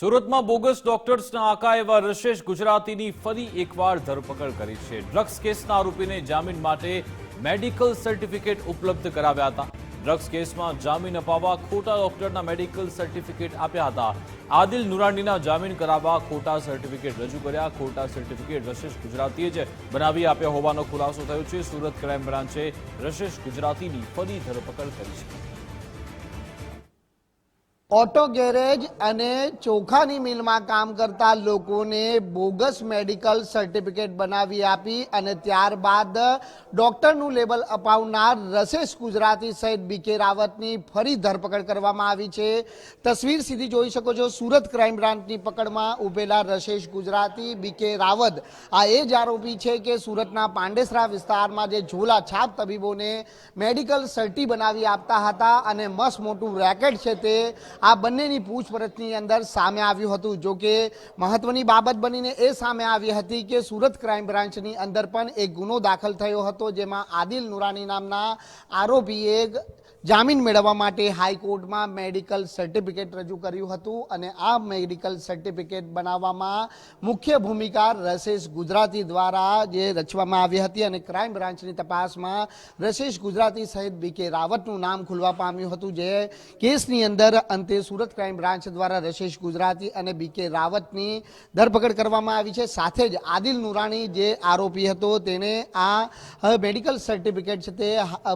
સુરતમાં બોગસ ડોક્ટર્સના આકા એવા રશેષ ગુજરાતીની ફરી એકવાર ધરપકડ કરી છે. ડ્રગ્સ કેસના આરોપીને જામીન માટે મેડિકલ સર્ટિફિકેટ ઉપલબ્ધ કરાવ્યા હતા. ડ્રગ્સ કેસમાં જામીન અપાવવા ખોટા ડોક્ટરના મેડિકલ સર્ટિફિકેટ આપ્યા હતા. આદિલ નુરાણીના જામીન કરાવવા ખોટા સર્ટિફિકેટ રજૂ કર્યા. ખોટા સર્ટિફિકેટ રશેષ ગુજરાતીએ જ બનાવી આપ્યા હોવાનો ખુલાસો થયો છે. સુરત ક્રાઇમ બ્રાન્ચે રશેષ ગુજરાતીની ફરી ધરપકડ કરી છે. ઓટો ગેરેજ અને ચોખાની મિલમાં કામ કરતા લોકોને બોગસ મેડિકલ સર્ટિફિકેટ બનાવી આપી અને ત્યારબાદ ડૉક્ટરનું લેબલ અપાવનાર રસેશ ગુજરાતી સહિત બીકે રાવતની ફરી ધરપકડ કરવામાં આવી છે. તસવીર સીધી જોઈ શકો છો. સુરત ક્રાઇમ બ્રાન્ચની પકડમાં ઉભેલા રસેશ ગુજરાતી બીકે રાવત. આ એ જ આરોપી છે કે સુરતના પાંડેસરા વિસ્તારમાં જે ઝોલા છાપ તબીબોને મેડિકલ સર્ટી બનાવી આપતા હતા અને મસ્ત મોટું રેકેટ છે તે આ બંનેની પૂછપરછની અંદર સામે આવ્યું હતું. જો કે મહત્વની બાબત બનીને એ સામે આવી હતી કે સુરત ક્રાઇમ બ્રાન્ચની અંદર પણ એક ગુનો દાખલ થયો હતો, જેમાં આદિલ નુરાની નામના આરોપીએ જામીન મેળવવા માટે હાઈકોર્ટમાં મેડિકલ સર્ટિફિકેટ રજૂ કર્યું હતું અને આ મેડિકલ સર્ટિફિકેટ બનાવવામાં મુખ્ય ભૂમિકા રસેશ ગુજરાતી દ્વારા જે રચવામાં આવી હતી અને ક્રાઇમ બ્રાન્ચની તપાસમાં રસેશ ગુજરાતી સહિત બીકે રાવતનું નામ ખુલવા પામ્યું હતું જે કેસની અંદર અંતે સુરત ક્રાઇમ બ્રાન્ચ દ્વારા રસેશ ગુજરાતી અને બીકે રાવતની ધરપકડ કરવામાં આવી છે. સાથે જ આદિલ નુરાણી જે આરોપી હતો તેને આ મેડિકલ સર્ટિફિકેટ છે તે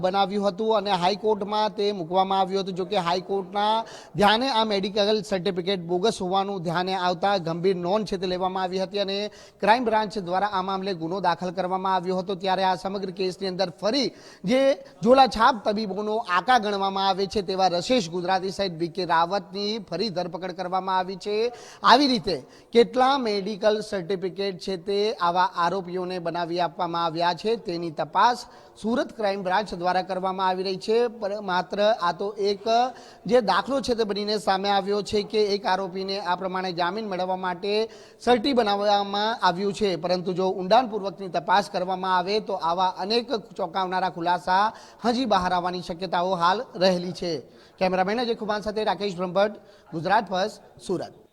બનાવ્યું હતું અને હાઈકોર્ટમાં તે મૂકવામાં આવ્યું હતું. જોકે હાઈકોર્ટના ધ્યાને આ મેડિકલ સર્ટિફિકેટ બોગસ હોવાનું ધ્યાને આવતા ગંભીર નોંધ છે તે લેવામાં આવી હતી અને ક્રાઇમ બ્રાન્ચ દ્વારા આ મામલે ગુનો દાખલ કરવામાં આવ્યો હતો. ત્યારે આ સમગ્ર કેસની અંદર ફરી જે ઝોલાછાપ તબીબોનો આકા ગણવામાં આવે છે તેવા રશેષ ગુજરાતી સહિત બીકે રાવતની ફરી ધરપકડ કરવામાં આવી છે. આવી રીતે કેટલા મેડિકલ સર્ટિફિકેટ છે તે આવા આરોપીઓને બનાવી આપવામાં આવ્યા છે. તેની તપાસ સુરત ક્રાઇમ બ્રાન્ચ દ્વારા કરવામાં આવી રહી છે. માત્ર આ તો એક, જે દાખલો છે તે બનીને સામે આવ્યો છે કે એક આરોપીને આ પ્રમાણે જામીન મેળવવા માટે સર્ટી બનાવવામાં આવ્યું છે. પરંતુ જો ઊંડાણપૂર્વકની તપાસ કરવામાં આવે તો આવા અનેક ચોંકાવનારા ખુલાસા હજી બહાર આવવાની શક્યતાઓ હાલ રહેલી છે. કેમેરામેન અજય કુમાર સાથે રાકેશ બ્રહ્મભટ્ટ, ગુજરાત ફર્સ્ટ, સુરત.